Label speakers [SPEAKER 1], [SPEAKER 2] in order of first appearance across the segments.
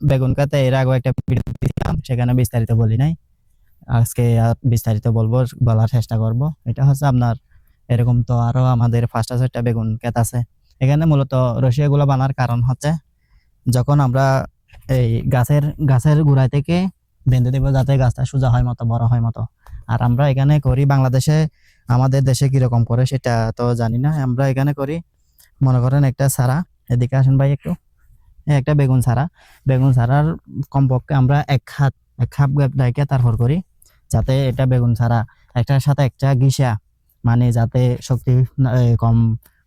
[SPEAKER 1] বেগুন কাতে এর আগেও একটা ভিডিও সেখানে বিস্তারিত বলি নাই। আজকে বিস্তারিত বলব, বলার চেষ্টা করব। এটা হচ্ছে আপনার, এরকম তো আরও আমাদের ফার্স্ট একটা বেগুন ক্ষেত আছে। এখানে মূলত রসিয়াগুলো বানার কারণ হচ্ছে, যখন আমরা এই গাছের গাছের গোড়ায় থেকে বেঁধে দেবো, যাতে গাছটা সোজা হয় মতো, বড় হয় মতো। আর আমরা এখানে করি বাংলাদেশে, আমাদের দেশে কীরকম করে সেটা তো জানি না। আমরা এখানে করি, মনে করেন একটা সারা এদিকে আসেন ভাই একটু। একটা বেগুন সারা বেগুন সারার কমপক্ষে আমরা এক হাত এক হাত গ্যাপ রেখে তারপর করি, যাতে এটা বেগুন সারা একটার সাথে একটা গিসা মানে যাতে শক্তি কম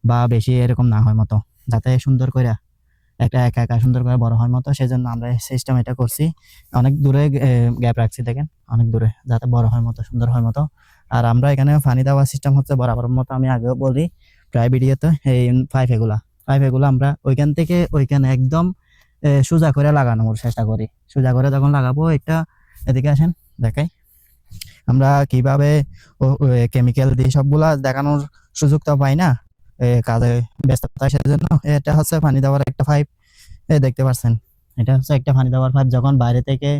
[SPEAKER 1] বা বেশি এরকম না হয় মতো, যাতে সুন্দর করে একটা একা একা সুন্দর করে বড় হয় মতো, সেজন্য আমরা সিস্টেম এটা করছি। অনেক দূরে গ্যাপ রাখছি, দেখেন, অনেক দূরে, যাতে বড় হয় মতো, সুন্দর হয় মতো। আর আমরা এখানে পানি দেওয়ার সিস্টেম হচ্ছে বরাবর মতো, আমি আগেও বলি, প্রায় ভিডিওতে এই পাইপ এগুলা। পাইপ এগুলো আমরা ওইখান থেকে ওইখানে একদম সোজা করে লাগানোর চেষ্টা করি। সোজা করে যখন লাগাবো এটা এদিকে আসেন, দেখাই। আমরা কীভাবে কেমিক্যাল দিয়ে সবগুলা দেখানোর সুযোগ তো পাই না? কাজে ব্যস্ততা সেজন্য। এটা হচ্ছে পানি দেওয়ার একটা পাইপ দেখতে পাচ্ছেন এটা হচ্ছে একটা পানি দেওয়ার পাইপ যখন বাইরে থেকে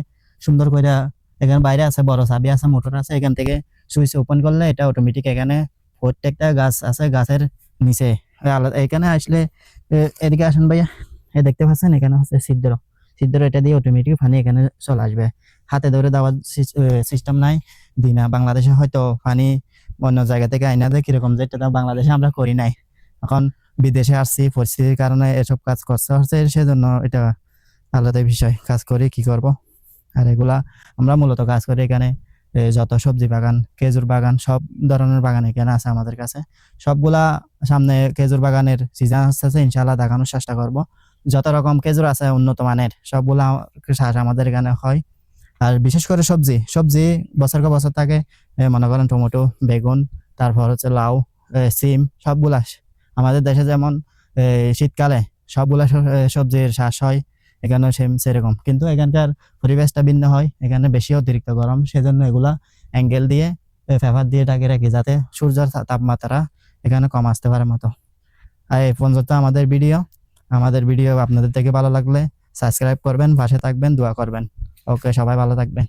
[SPEAKER 1] সুন্দর করে এখানে বাইরে আছে, বড় চাবি আছে, মোটর আছে, এখান থেকে সুইচ ওপেন করলে এটা অটোমেটিক এখানে প্রত্যেকটা গাছ আছে, গাছের নিচে। আলাদা। এখানে আসলে এদিকে আসেন ভাইয়া। এ দেখতে পাচ্ছেন, এখানে হচ্ছে ছিদ্র। ছিদ্র এটা দিয়ে অটোমেটিক পানি এখানে চলে আসবে। হাতে ধরে দেওয়ার সিস্টেম নাই। দিই না বাংলাদেশে হয়তো পানি অন্য জায়গা থেকে আইনা দেয়, কীরকম যেটা তো বাংলাদেশে আমরা করি নাই। এখন বিদেশে আসছি, পরিস্থিতির কারণে এসব কাজ করতে হচ্ছে, সেজন্য এটা আলাদা বিষয়। কাজ করি কি করব? আর এগুলা আমরা মূলত কাজ করি এখানে যত সবজি বাগান, খেজুর বাগান, সব ধরনের বাগান এখানে আছে আমাদের কাছে। সবগুলা সামনে খেজুর বাগানের সিজন আসতেছে ইনশাল্লাহ দেখানোর চেষ্টা করব। যত রকম খেজুর আছে, উন্নত মানের, সবগুলা চাষ আমাদের এখানে হয়। আর বিশেষ করে সবজি সবজি বছর কে বছর থাকে মনে করেন টমেটো, বেগুন, তারপর হচ্ছে লাউ সিম, সবগুলা। আমাদের দেশে যেমন শীতকালে সবগুলা সবজির চাষ হয়। এখানে সেম সেরকম। কিন্তু এখানকার পরিবেশটা ভিন্ন হয়। এখানে বেশি অতিরিক্ত গরম। সেজন্য এগুলা অ্যাঙ্গেল দিয়ে ফেভার দিয়ে ঢাকে রাখি যাতে সূর্যের তাপমাত্রা এখানে কম আসতে পারে মতো। আর এই পর্যন্ত আমাদের ভিডিও আমাদের ভিডিও আপনাদের থেকে ভালো লাগলে সাবস্ক্রাইব করবেন, পাশে থাকবেন, দোয়া করবেন। ওকে, সবাই ভালো থাকবেন।